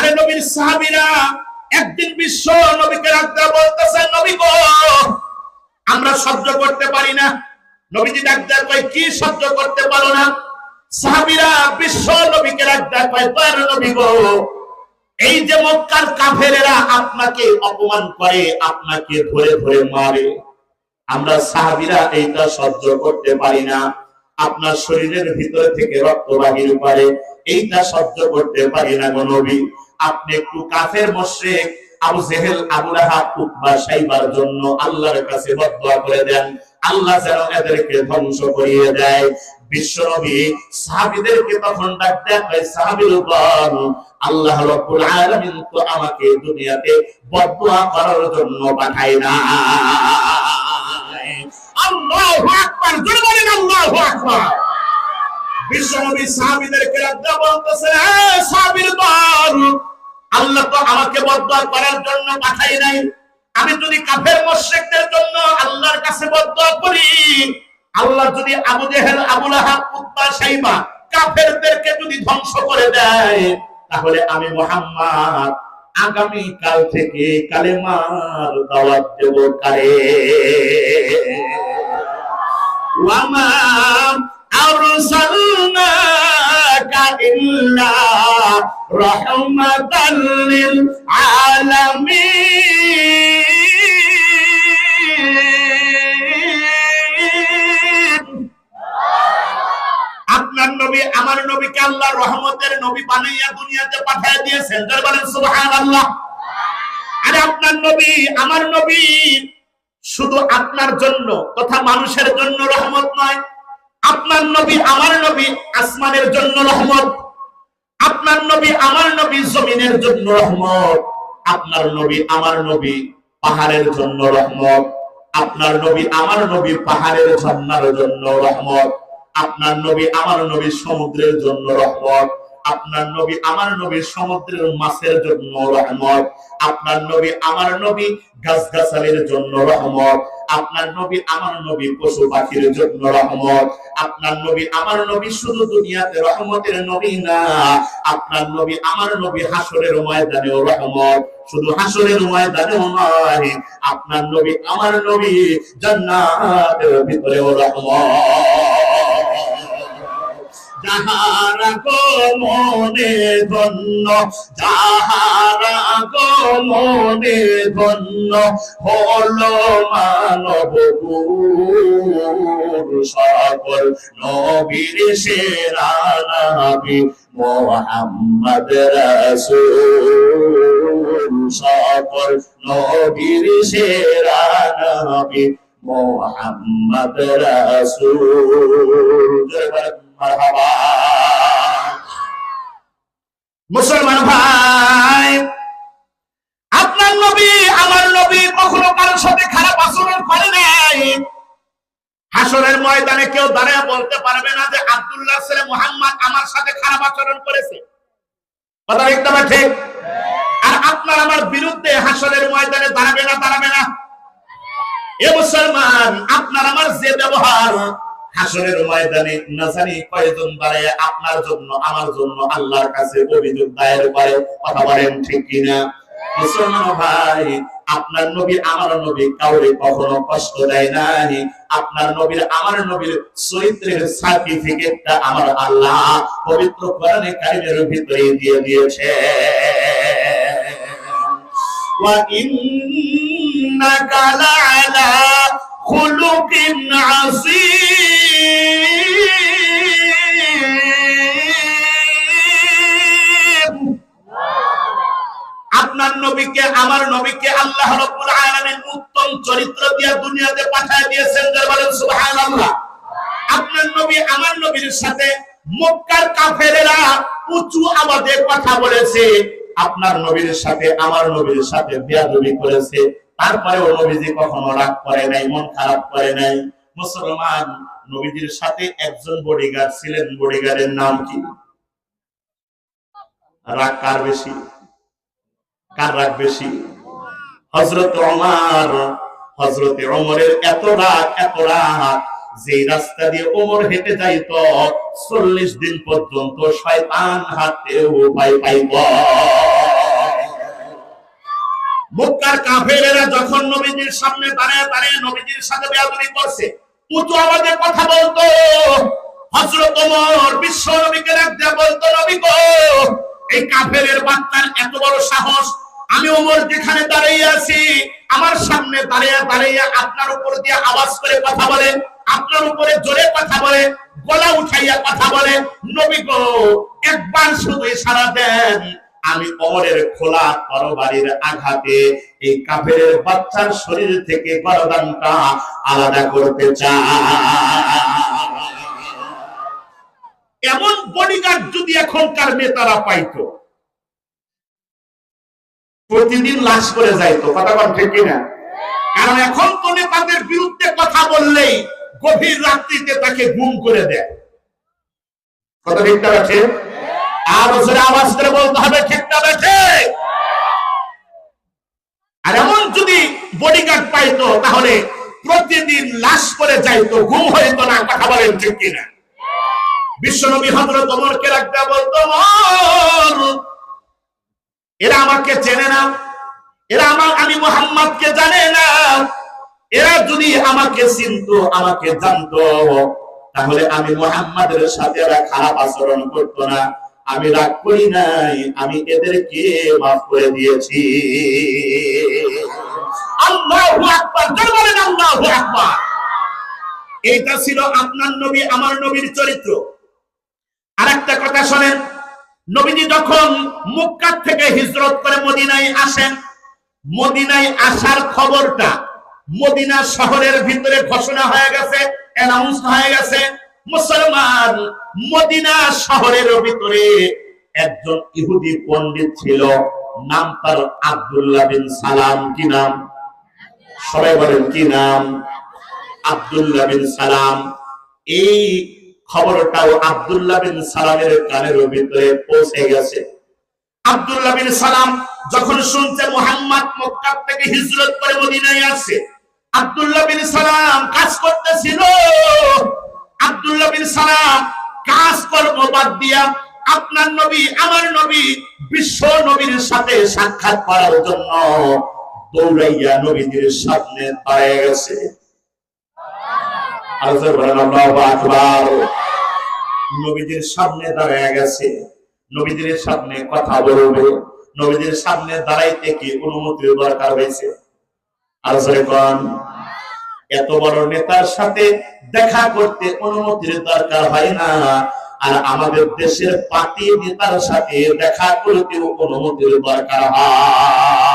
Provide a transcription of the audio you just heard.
আরে নবীর সাহাবীরা, একদিন বিশ্ব নবীকে রাখতে বলতেছে, নবী গো, আমরা সহ্য করতে পারি না। নবীজি ডাক্তার কয়, কি সহ্য করতে পারো না? সাহাবীরা বিশ্ব নবীকে ডাক্তার কয় তার নবী গো, এই যে মক্কার কাফেরেরা আপনাকে অপমান করে, আপনাকে ধরে ধরে মারে। আমরা সাহাবীরা এইটা সহ্য করতে পারি না। আপনার শরীরের ভিতর থেকে রক্ত বাহির করে, এইটা সহ্য করতে পারি না গো নবী। আপনি একটু কাফের মুশরিক Abu Jahl Abu Lahab Utba cyber জন্য আল্লাহর কাছে করে দেন। আল্লাহ যেন এদেরকে ধ্বংস করিয়ে দেয়। বিশ্বনবী সাহাবীদেরকে তখন ডাক দেন ওই সাহাবীর উপর আল্লাহ রাব্বুল আলামিন তো আমাকে দুনিয়াতে বদদুয়া করার জন্য পাঠায় না আল্লাহু আকবার জোরে বলেন আল্লাহু আকবার। বিশ্বনবী সাহাবীদেরকে বলতেছে সাহাবীর দল আল্লাহ তো আমাকে বদদুয়া করার জন্য পাঠাই নাই। আমি যদি কাফের মুশরিকদের জন্য আল্লাহর কাছে বদদুয়া করি, আল্লাহ যদি Abu Jahl, Abu Lahab, Utba Shaiba কাফেরদেরকে যদি ধ্বংস করে দেয়, তাহলে আমি মুহাম্মদ আগামী কাল থেকে কালেমার দাওয়াত দেব কারে। ওয়ামা আরসালনাকা আপনার নবী, আমার নবীকে আল্লাহ রহমতের নবী বানাইয়া দুনিয়াতে পাঠিয়ে দিয়েছেন। সুবহানাল্লাহ। আরে আপনার নবী, আমার নবী, শুধু আপনার জন্য, তথা মানুষের জন্য রহমত নয় আপনার নবী, আমার নবী আসমানের জন্য রহমত। আপনার নবী, আমার নবী জমিনের জন্য রহমত। আপনার নবী, আমার নবী পাহাড়ের জন্য রহমত। আপনার নবী, আমার নবী পাহাড়ের ঝর্ণার জন্য রহমত। আপনার নবী, আমার নবী সমুদ্রের জন্য রহমত। আপনার নবী আমার নবী সমুদ্রের মাছের জন্য রহমত। আপনার নবী আমার নবী গাছগাছালির জন্য রহমত। আপনার নবী আমার নবী পশু পাখির জন্য রহমত। আপনার নবী আমার নবী শুধু দুনিয়াতে রহমতের নবী না, আপনার নবী আমার নবী হাসরের ময়দানেও রহমত। শুধু হাসরের ময়দানেও নয়, আপনার নবী আমার নবী জান্নাতের ভিতরেও রহমত। যাহারা গো মনে ধন্য, যাহারা গো মনে ধন্য, হলো মানব সকল নবীর সেরা নবী মোহাম্মদ রাসূল সকল নবীর সেরা নবী মোহাম্মদ রাসূল। মুসলমান ভাই, আপনার নবী, আমার নবী কখনো কারোর সাথে খারাপ আচরণ করে নাই। হাসরের ময়দানে কেউ দাঁড়ায় বলতে পারবে না যে আব্দুল্লাহ ছেলে মোহাম্মদ আমার সাথে খারাপ আচরণ করেছে। কথা দেখতে পাচ্ছি আর আপনার আমার বিরুদ্ধে হাসরের ময়দানে দাঁড়াবে না দাঁড়াবে না। এ মুসলমান, আপনার আমার যে ব্যবহার হাসরের ময়দানে না জানি কয়জন দাঁড়ায়, আপনার জন্য, আমার জন্য আল্লাহর কাছে অভিযোগ দায়ের করে। কথা বলেন ঠিক কিনা? মুসলমান ভাই, আপনার নবী আমার নবী কাউরে কখনো কষ্ট দেয় নাই। আপনার নবীর, আমার নবীর চরিত্রের সার্টিফিকেটটা আমার আল্লাহ পবিত্র কোরআনে কারিমের ভিতরে দিয়ে দিয়েছে। ওয়া ইন্নাকা লাআলা খুলুকিন আযীম। নবীকে, আমার নবীকে আল্লাহ রাব্বুল আলামিন উত্তম চরিত্র দিয়ে দুনিয়াতে পাঠিয়ে দিয়েছেন যারা বলেন সুবহানাল্লাহ। আপনার নবী, আমার নবীর সাথে মক্কার কাফেরেরা উঁচু আওয়াজে কথা বলেছে। আপনার নবীর সাথে, আমার নবীর সাথে বেয়াদবি করেছে। তারপরেও নবীজি কখনো রাগ করে নাই, মন খারাপ করে নাই। মুসলমান, নবীজির সাথে একজন বডিগার্ড ছিলেন। বডিগার্ডের নাম কি? রাগ কার বেশি? কার রাগ বেশি? হজরত হজরতে ওমরের এত রাগ এত রাগ যে রাস্তা দিয়ে ওমর হেঁটে যাইত, চল্লিশ দিন পর্যন্ত শয়তান হাতেও পাই পাইব যখন নবীজির সামনে দাঁড়িয়ে দাঁড়িয়ে নবীজির সাথে বেয়াদবি করছে, উঁচু আওয়াজে কথা বলতো হজরত ওমর বিশ্ব নবীকে দিয়ে বলতো, নবী এই কাফেরের বাচ্চার এত বড় সাহস। আমি ওমর যেখানে দাঁড়িয়ে আছি, আমার সামনে দাঁড়িয়ে দাঁড়িয়ে আপনার উপর দিয়ে আওয়াজ করে কথা বলে, আপনার উপরে জোরে কথা বলে, গলা উঠাইয়া কথা বলে, নবী গো, একবার শুধু ইশারা দেন, আমি অমরের খোলা তরবারির আঘাতে এই কাফের বাচ্চার শরীর থেকে গরদানটা আলাদা করতে চাই। এমন বডিগার্ড যদি এখনকার নেতারা পাইতো। প্রতিদিন লাশ করে যাইতো, কথা ঠিক কিনা? কারণ এখন তো নেতাদের বিরুদ্ধে কথা বললেই গভীর রাত্রিতে তাকে গুম করে দেয়। কথা ঠিক না ঠিক আর জোরে আওয়াজ করে বলতে হবে, ঠিক না ঠিক আর এমন যদি বডিগার্ড পাইতো, তাহলে প্রতিদিন লাশ করে যাইতো ঘুম হইতো না, কথা বলেন ঠিক কিনা? বিশ্বনবী হজরত ওমরকে রাখতে বলতো এরা আমাকে চেনে না। এরা আমার, আমি মোহাম্মদকে জানে না। এরা যদি আমাকে চিনতো, আমাকে জানতো, তাহলে আমি মোহাম্মদের সাথে এরা খারাপ আচরণ করতো না। আমি রাগ করি নাই, আমি এদেরকে মাফ করে দিয়েছি। এইটা ছিল আপনার নবী, আমার নবীর চরিত্র। আর একটা কথা শোনেন। নবীজি যখন মক্কা থেকে হিজরত করে মদিনায় আসেন, মদিনায় আসার খবরটা মদিনা শহরের ভিতরে ঘোষণা হয়ে গেছে অ্যানাউন্স হয়ে গেছে। মুসলমান মদিনা শহরের ভিতরে একজন ইহুদি পণ্ডিত ছিল, নাম তার আব্দুল্লাহ বিন সালাম। কি নাম? সবাই বলেন কি নাম? আব্দুল্লাহ বিন সালাম। এই খবরটাও আব্দুল্লাহ বিন সালামের কানের ভিতরে পৌঁছে গেছে। আব্দুল্লাহ বিন সালাম যখন শুনছে মোহাম্মদ মক্কা থেকে হিজরত করে মদিনায় আসছে, আব্দুল্লাহ বিন সালাম কাজ করতেছিল। আব্দুল্লাহ বিন সালাম কাজ কর্ম বাদ দিয়া আপনার নবী, আমার নবী বিশ্ব নবীর সাথে সাক্ষাৎ করার জন্য দৌড়াইয়া নবীদের সামনে দাঁড়িয়ে গেছে আল্লাহ বলেন আল্লাহু আকবার নবীদের সামনে দাঁড়ায় গেছে। নবীদের সামনে কথা বলবে। নবীদের সামনে দাঁড়াইতে কি দরকার হয়েছে? এত বড় নেতার সাথে দেখা করতে অনুমতির দরকার হয় না। আর আমাদের দেশের পাতি নেতার সাথে দেখা করতেও অনুমতির দরকার হয়।